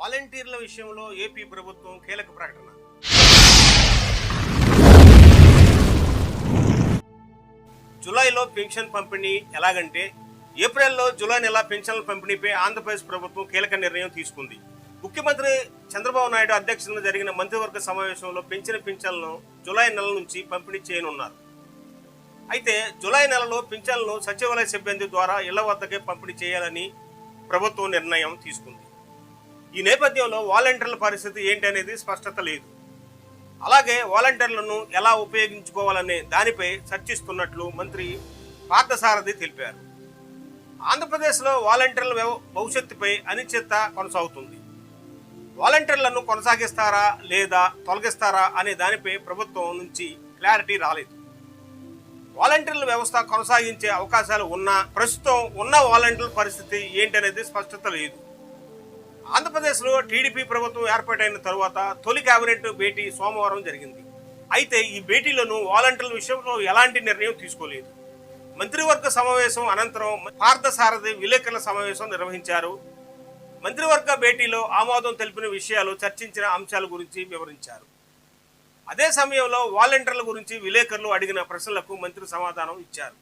వాలంటీర్ల విషయంలో ఏపీ ప్రభుత్వం కీలక ప్రకటన. జూలైలో పెన్షన్ పంపిణీ ఎలాగంటే ఏప్రిల్లో జూలై నెల పెన్షన్ల పంపిణీపై ఆంధ్రప్రదేశ్ ప్రభుత్వం కీలక నిర్ణయం తీసుకుంది. ముఖ్యమంత్రి చంద్రబాబు నాయుడు అధ్యక్షతన జరిగిన మంత్రివర్గ సమావేశంలో పెంచిన పింఛన్లను జూలై నెల నుంచి పంపిణీ చేయనున్నారు. అయితే జూలై నెలలో పింఛన్లను సచివాలయ సిబ్బంది ద్వారా ఇళ్ళ వద్దకే పంపిణీ చేయాలని ప్రభుత్వం నిర్ణయం తీసుకుంది. ఈ నేపథ్యంలో వాలంటీర్ల పరిస్థితి ఏంటి అనేది స్పష్టత లేదు. అలాగే వాలంటీర్లను ఎలా ఉపయోగించుకోవాలనే దానిపై చర్చిస్తున్నట్లు మంత్రి పార్థసారథి తెలిపారు. ఆంధ్రప్రదేశ్లో వాలంటీర్ల వ్యవ- భవిష్యత్తుపై అనిశ్చిత కొనసాగుతుంది. వాలంటీర్లను కొనసాగిస్తారా లేదా తొలగిస్తారా అనే దానిపై ప్రభుత్వం నుంచి క్లారిటీ రాలేదు. వాలంటీర్ల వ్యవస్థ కొనసాగించే అవకాశాలు ఉన్నా ప్రస్తుతం ఉన్న వాలంటీర్ల పరిస్థితి ఏంటనేది స్పష్టత లేదు. ఆంధ్రప్రదేశ్లో టీడీపీ ప్రభుత్వం ఏర్పాటైన తరువాత తొలి కేబినెట్ భేటీ సోమవారం జరిగింది. అయితే ఈ భేటీలను వాలంటీర్ల విషయంలో ఎలాంటి నిర్ణయం తీసుకోలేదు. మంత్రివర్గ సమావేశం అనంతరం పార్థసారథి విలేకరుల సమావేశం నిర్వహించారు. మంత్రివర్గ భేటీలో ఆమోదం తెలిపిన విషయాలు చర్చించిన అంశాల గురించి వివరించారు. అదే సమయంలో వాలంటీర్ల గురించి విలేకరులు అడిగిన ప్రశ్నలకు మంత్రి సమాధానం ఇచ్చారు.